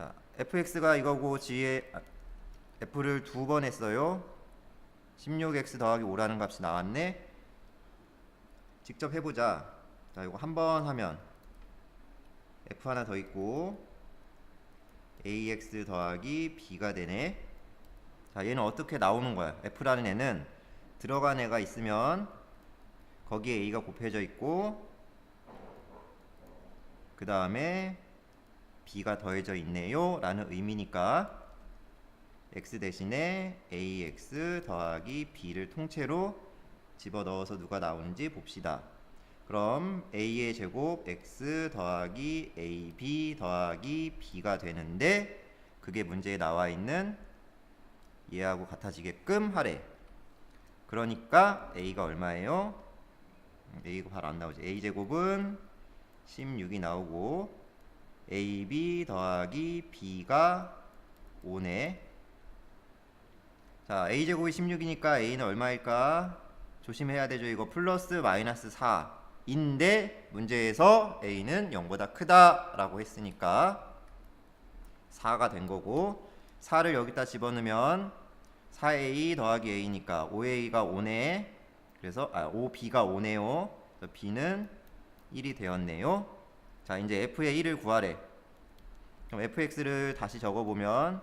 자, fx가 이거고 g에 아, f를 두 번 했어요. 16x 더하기 5라는 값이 나왔네. 직접 해보자. 자, 이거 한 번 하면 f 하나 더 있고 ax 더하기 b가 되네. 자, 얘는 어떻게 나오는 거야? f라는 애는 들어간 애가 있으면 거기에 a가 곱해져 있고 그 다음에 b가 더해져 있네요. 라는 의미니까 x 대신에 ax 더하기 b를 통째로 집어넣어서 누가 나오는지 봅시다. 그럼 a의 제곱 x 더하기 ab 더하기 b가 되는데 그게 문제에 나와 있는 얘하고 같아지게끔 하래. 그러니까 a가 얼마예요? a가 바로 안 나오지. A 제곱은 16이 나오고 ab 더하기 b가 5네. 자 a 제곱이 16이니까 a는 얼마일까? 조심해야 되죠. 이거 플러스 마이너스 4인데 문제에서 a는 0보다 크다 라고 했으니까 4가 된 거고 4를 여기다 집어넣으면 4a 더하기 a니까 5a가 5네. 그래서 아 5b가 5네요. 그래서 b는 1이 되었네요 자 이제 f의 1을 구하래 그럼 fx를 다시 적어보면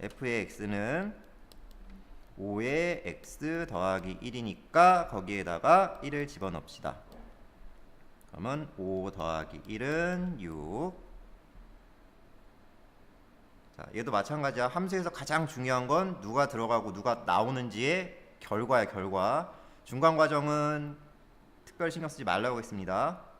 f의 x는 5의 x 더하기 1이니까 거기에다가 1을 집어넣읍시다 그러면 5 더하기 1은 6 자, 얘도 마찬가지야. 함수에서 가장 중요한 건 누가 들어가고 누가 나오는지의 결과야, 결과. 중간 과정은 특별 신경 쓰지 말라고 했습니다.